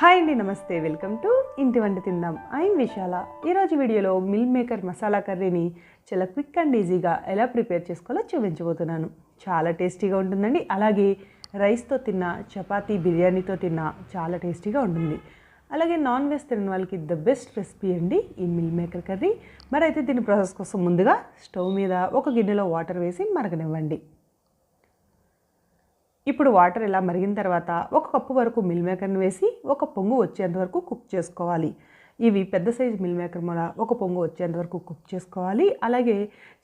Hi అండి నమస్తే. Welcome to ఇంటి వంట తిందాం. ఐఎమ్ విశాల. ఈరోజు వీడియోలో మిల్ మేకర్ మసాలా కర్రీని చాలా క్విక్ అండ్ ఈజీగా ఎలా ప్రిపేర్ చేసుకోవాలో చూపించబోతున్నాను. చాలా టేస్టీగా ఉంటుందండి. అలాగే రైస్తో తిన్న చపాతీ బిర్యానీతో తిన్నా చాలా టేస్టీగా ఉంటుంది. అలాగే నాన్ వెజ్ తినని వాళ్ళకి ద బెస్ట్ రెసిపీ అండి ఈ మిల్ మేకర్ కర్రీ. మరైతే దీని ప్రాసెస్ కోసం ముందుగా స్టవ్ మీద ఒక గిన్నెలో వాటర్ వేసి మరగనివ్వండి. ఇప్పుడు వాటర్ ఇలా మరిగిన తర్వాత ఒక కప్పు వరకు మిల్ మేకర్ని వేసి ఒక పొంగు వచ్చేంత వరకు కుక్ చేసుకోవాలి. ఇవి పెద్ద సైజు మిల్ మేకర్ మన ఒక పొంగు వచ్చేంత వరకు కుక్ చేసుకోవాలి. అలాగే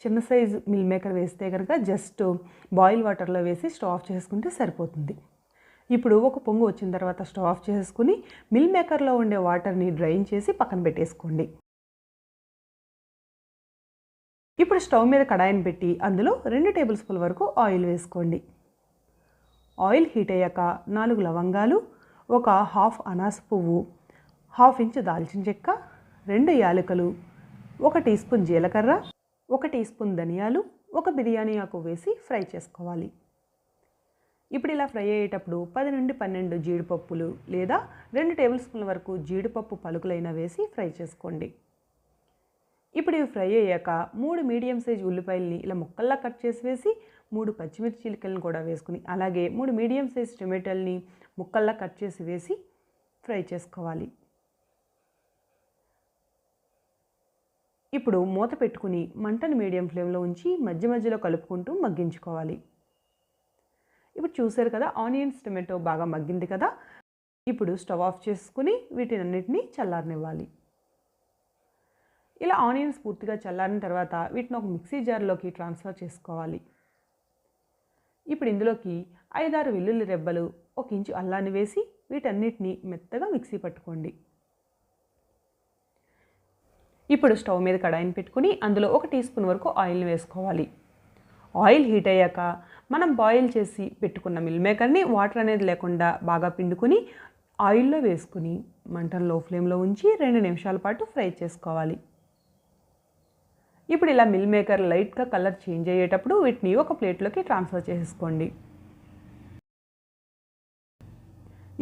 చిన్న సైజు మిల్ మేకర్ వేస్తే కనుక జస్ట్ బాయిల్ వాటర్లో వేసి స్టవ్ ఆఫ్ చేసుకుంటే సరిపోతుంది. ఇప్పుడు ఒక పొంగు వచ్చిన తర్వాత స్టవ్ ఆఫ్ చేసుకుని మిల్ మేకర్లో ఉండే వాటర్ని డ్రైన్ చేసి పక్కన పెట్టేసుకోండి. ఇప్పుడు స్టవ్ మీద కడాయిని పెట్టి అందులో రెండు టేబుల్ స్పూన్ వరకు ఆయిల్ వేసుకోండి. ఆయిల్ హీట్ అయ్యాక నాలుగు లవంగాలు ఒక హాఫ్ అనాస పువ్వు హాఫ్ ఇంచు దాల్చిన చెక్క రెండు యాలకులు ఒక టీ స్పూన్ జీలకర్ర ఒక టీ స్పూన్ ధనియాలు ఒక బిర్యానీ ఆకు వేసి ఫ్రై చేసుకోవాలి. ఇప్పుడు ఇలా ఫ్రై అయ్యేటప్పుడు పది నుండి పన్నెండు జీడిపప్పులు లేదా రెండు టేబుల్ స్పూన్ల వరకు జీడిపప్పు పలుకులైనా వేసి ఫ్రై చేసుకోండి. ఇప్పుడు ఇవి ఫ్రై అయ్యాక మూడు మీడియం సైజ్ ఉల్లిపాయల్ని ఇలా ముక్కల్లా కట్ చేసి వేసి మూడు పచ్చిమిర్చి చిలికలను కూడా వేసుకుని అలాగే మూడు మీడియం సైజ్ టొమాటోల్ని ముక్కల్లా కట్ చేసి వేసి ఫ్రై చేసుకోవాలి. ఇప్పుడు మూత పెట్టుకుని మంటను మీడియం ఫ్లేమ్లో ఉంచి మధ్య మధ్యలో కలుపుకుంటూ మగ్గించుకోవాలి. ఇప్పుడు చూసారు కదా ఆనియన్స్ టొమాటో బాగా మగ్గింది కదా. ఇప్పుడు స్టవ్ ఆఫ్ చేసుకుని వీటినన్నిటినీ చల్లారనివ్వాలి. ఇలా ఆనియన్స్ పూర్తిగా చల్లారిన తర్వాత వీటిని ఒక మిక్సీ జార్లోకి ట్రాన్స్ఫర్ చేసుకోవాలి. ఇప్పుడు ఇందులోకి ఐదారు వెల్లుల్లి రెబ్బలు ఒక ఇంచు అల్లాన్ని వేసి వీటన్నిటిని మెత్తగా మిక్సీ పట్టుకోండి. ఇప్పుడు స్టవ్ మీద కడాయిని పెట్టుకుని అందులో ఒక టీ స్పూన్ వరకు ఆయిల్ని వేసుకోవాలి. ఆయిల్ హీట్ అయ్యాక మనం బాయిల్ చేసి పెట్టుకున్న మిల్ మేకర్ని వాటర్ అనేది లేకుండా బాగా పిండుకుని ఆయిల్లో వేసుకుని మంటను లో ఫ్లేమ్లో ఉంచి రెండు నిమిషాల పాటు ఫ్రై చేసుకోవాలి. ఇప్పుడు ఇలా మిల్ మేకర్ లైట్గా కలర్ చేంజ్ అయ్యేటప్పుడు వీటిని ఒక ప్లేట్లోకి ట్రాన్స్ఫర్ చేసుకోండి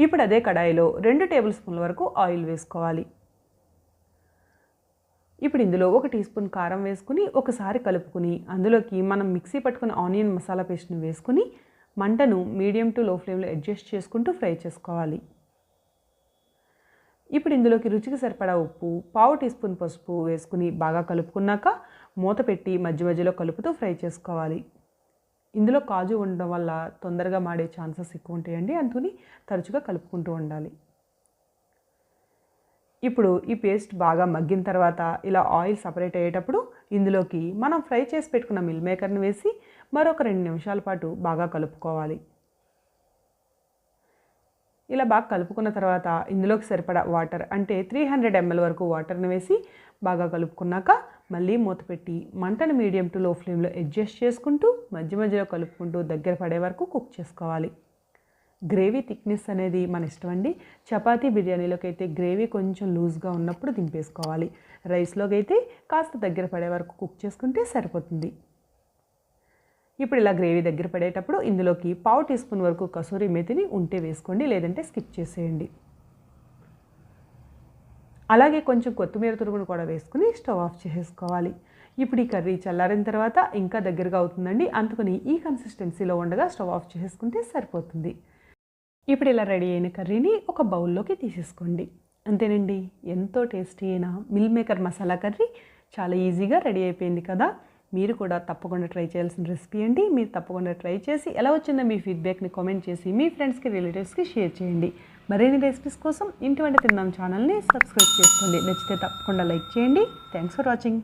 ఇప్పుడు అదే కడాయిలో రెండు టేబుల్ స్పూన్ల వరకు ఆయిల్ వేసుకోవాలి. ఇప్పుడు ఇందులో ఒక టీ స్పూన్ కారం వేసుకుని ఒకసారి కలుపుకుని అందులోకి మనం మిక్సీ పట్టుకున్న ఆనియన్ మసాలా పేస్ట్ని వేసుకుని మంటను మీడియం టు లో ఫ్లేమ్లో అడ్జస్ట్ చేసుకుంటూ ఫ్రై చేసుకోవాలి. ఇప్పుడు ఇందులోకి రుచికి సరిపడా ఉప్పు పావు టీ స్పూన్ పసుపు వేసుకుని బాగా కలుపుకున్నాక మూత పెట్టి మధ్య మధ్యలో కలుపుతూ ఫ్రై చేసుకోవాలి. ఇందులో కాజు ఉండడం వల్ల తొందరగా మాడే ఛాన్సెస్ ఎక్కువ ఉంటాయండి. అందుకని తరచుగా కలుపుకుంటూ ఉండాలి. ఇప్పుడు ఈ పేస్ట్ బాగా మగ్గిన తర్వాత ఇలా ఆయిల్ సపరేట్ అయ్యేటప్పుడు ఇందులోకి మనం ఫ్రై చేసి పెట్టుకున్న మిల్ మేకర్ని వేసి మరొక రెండు నిమిషాల పాటు బాగా కలుపుకోవాలి. ఇలా బాగా కలుపుకున్న తర్వాత ఇందులోకి సరిపడా వాటర్ అంటే త్రీ హండ్రెడ్ ఎంఎల్ వరకు వాటర్ని వేసి బాగా కలుపుకున్నాక మళ్ళీ మూత పెట్టి మంటను మీడియం టు లో ఫ్లేమ్లో అడ్జస్ట్ చేసుకుంటూ మధ్య మధ్యలో కలుపుకుంటూ దగ్గర పడే వరకు కుక్ చేసుకోవాలి. గ్రేవీ థిక్నెస్ అనేది మన ఇష్టం అండి. చపాతీ బిర్యానీలోకి అయితే గ్రేవీ కొంచెం లూజ్గా ఉన్నప్పుడు దింపేసుకోవాలి. రైస్లోకి అయితే కాస్త దగ్గర పడే వరకు కుక్ చేసుకుంటే సరిపోతుంది. ఇప్పుడు ఇలా గ్రేవీ దగ్గర పడేటప్పుడు ఇందులోకి పావు టీ స్పూన్ వరకు కసూరి మెతిని ఉంటే వేసుకోండి లేదంటే స్కిప్ చేసేయండి. అలాగే కొంచెం కొత్తిమీర తురుగును కూడా వేసుకుని స్టవ్ ఆఫ్ చేసేసుకోవాలి. ఇప్పుడు ఈ కర్రీ చల్లారిన తర్వాత ఇంకా దగ్గరగా అవుతుందండి అందుకని ఈ కన్సిస్టెన్సీలో ఉండగా స్టవ్ ఆఫ్ చేసేసుకుంటే సరిపోతుంది. ఇప్పుడు ఇలా రెడీ అయిన కర్రీని ఒక బౌల్లోకి తీసేసుకోండి. అంతేనండి ఎంతో టేస్టీ అయిన మిల్ మేకర్ మసాలా కర్రీ చాలా ఈజీగా రెడీ అయిపోయింది కదా. మీరు కూడా తప్పకుండా ట్రై చేయాల్సిన రెసిపీ అండి. మీరు తప్పకుండా ట్రై చేసి ఎలా వచ్చిందో మీ ఫీడ్బ్యాక్ని కామెంట్ చేసి మీ ఫ్రెండ్స్కి రిలేటివ్స్కి షేర్ చేయండి. మరిన్ని రెసిపీస్ కోసం ఇంటి వంట తిందాం ఛానల్ని సబ్స్క్రైబ్ చేసుకోండి. నచ్చితే తప్పకుండా లైక్ చేయండి. Thanks for watching.